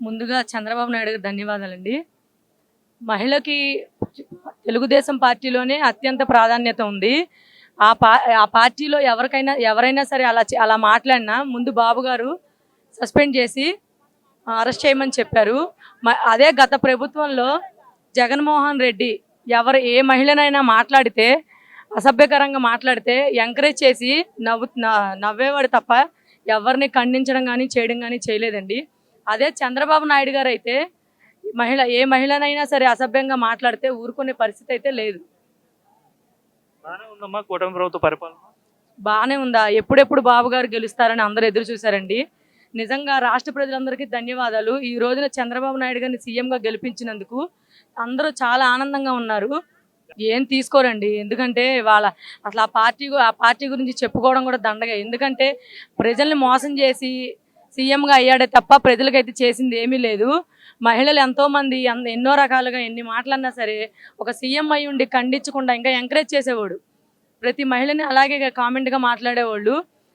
ముందుగా చంద్రబాబు నాయుడు గారు ధన్యవాదాలండి. మహిళకి తెలుగుదేశం పార్టీలోనే అత్యంత ప్రాధాన్యత ఉంది. ఆ పా ఆ పార్టీలో ఎవరికైనా ఎవరైనా సరే అలా అలా మాట్లాడినా ముందు బాబు గారు సస్పెండ్ చేసి అరెస్ట్ చేయమని చెప్పారు. అదే గత ప్రభుత్వంలో జగన్మోహన్ రెడ్డి ఎవరు ఏ మహిళనైనా మాట్లాడితే అసభ్యకరంగా మాట్లాడితే ఎంకరేజ్ చేసి నవ్వు న- నవ్వేవాడు తప్ప ఎవరిని ఖండించడం కానీ చేయడం కానీ చేయలేదండి. అదే చంద్రబాబు నాయుడు గారు అయితే మహిళ ఏ మహిళనైనా సరే అసభ్యంగా మాట్లాడితే ఊరుకునే పరిస్థితి అయితే లేదు. బాగానే ఉందమ్మా కూటమి ప్రభుత్వ పరిపాలన? బాగానే ఉందా? ఎప్పుడెప్పుడు బాబు గారు గెలుస్తారని అందరూ ఎదురు చూశారండి. నిజంగా రాష్ట్ర ప్రజలందరికీ ధన్యవాదాలు. ఈ రోజున చంద్రబాబు నాయుడు గారిని సీఎంగా గెలిపించినందుకు అందరూ చాలా ఆనందంగా ఉన్నారు. ఏం తీసుకోరండి? ఎందుకంటే వాళ్ళ అసలు ఆ పార్టీ ఆ పార్టీ గురించి చెప్పుకోవడం కూడా దండగా. ఎందుకంటే ప్రజల్ని మోసం చేసి సీఎంగా అయ్యాడే తప్ప ప్రజలకైతే చేసింది ఏమీ లేదు. మహిళలు ఎంతోమంది ఎన్నో రకాలుగా ఎన్ని మాటలన్నా సరే ఒక సీఎం అయి ఉండి ఖండించకుండా ఇంకా ఎంకరేజ్ చేసేవాడు. ప్రతి మహిళని అలాగే కామెంట్గా మాట్లాడేవాళ్ళు.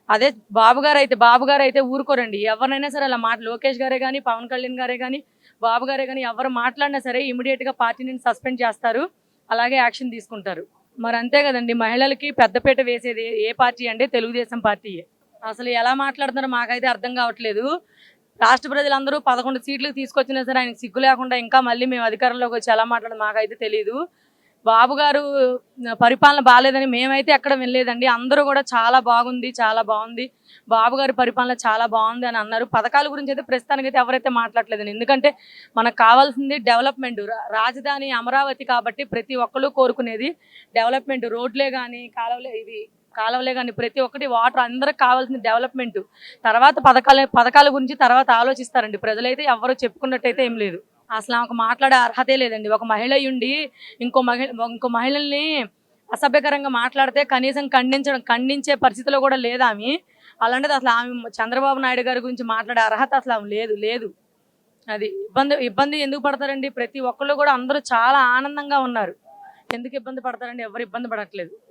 అదే బాబు గారు అయితే బాబు గారు అయితే ఊరుకోరండి. ఎవరినైనా సరే అలా మాట లోకేష్ గారే కానీ పవన్ కళ్యాణ్ గారే కానీ బాబు గారే కానీ ఎవరు మాట్లాడినా సరే ఇమీడియట్గా పార్టీని సస్పెండ్ చేస్తారు. అలాగే యాక్షన్ తీసుకుంటారు. మరి అంతే కదండి. మహిళలకి పెద్దపీట వేసేది ఏ పార్టీ అంటే తెలుగుదేశం పార్టీయే. అసలు ఎలా మాట్లాడుతున్నారో మాకైతే అర్థం కావట్లేదు. రాష్ట్ర ప్రజలందరూ పదకొండు సీట్లు తీసుకొచ్చినా సరే ఆయనకు సిగ్గు లేకుండా ఇంకా మళ్ళీ మేము అధికారంలోకి వచ్చి ఎలా మాట్లాడడం మాకైతే తెలియదు బాబు గారు పరిపాలన బాగాలేదని మేమైతే ఎక్కడ వినలేదండి. అందరూ కూడా చాలా బాగుంది చాలా బాగుంది. బాబు గారి పరిపాలన చాలా బాగుంది అని అన్నారు. పథకాల గురించి అయితే ప్రస్తుతానికి అయితే ఎవరైతే మాట్లాడలేదండి ఎందుకంటే మనకు కావాల్సింది డెవలప్మెంట్. రాజధాని అమరావతి కాబట్టి ప్రతి ఒక్కరు కోరుకునేది డెవలప్మెంట్. రోడ్లే కానీ కాలువలే ఇవి కాలువలే కానీ ప్రతి ఒక్కటి వాటర్ అందరికి కావాల్సింది డెవలప్మెంట్. తర్వాత పథకాల పథకాల గురించి తర్వాత ఆలోచిస్తారండి. ప్రజలైతే ఎవరో చెప్పుకున్నట్టయితే ఏం లేదు. అసలు ఆమెకు మాట్లాడే అర్హతే లేదండి. ఒక మహిళ ఉండి ఇంకో మహిళ ఇంకో మహిళల్ని అసభ్యకరంగా మాట్లాడితే కనీసం ఖండించడం ఖండించే పరిస్థితిలో కూడా లేదు ఆమె. అలాంటిది అసలు ఆమె చంద్రబాబు నాయుడు గారి గురించి మాట్లాడే అర్హత అసలు ఆమె లేదు లేదు. అది ఇబ్బంది ఇబ్బంది ఎందుకు పడతారండి? ప్రతి ఒక్కళ్ళు కూడా అందరూ చాలా ఆనందంగా ఉన్నారు. ఎందుకు ఇబ్బంది పడతారండి? ఎవరు ఇబ్బంది పడట్లేదు.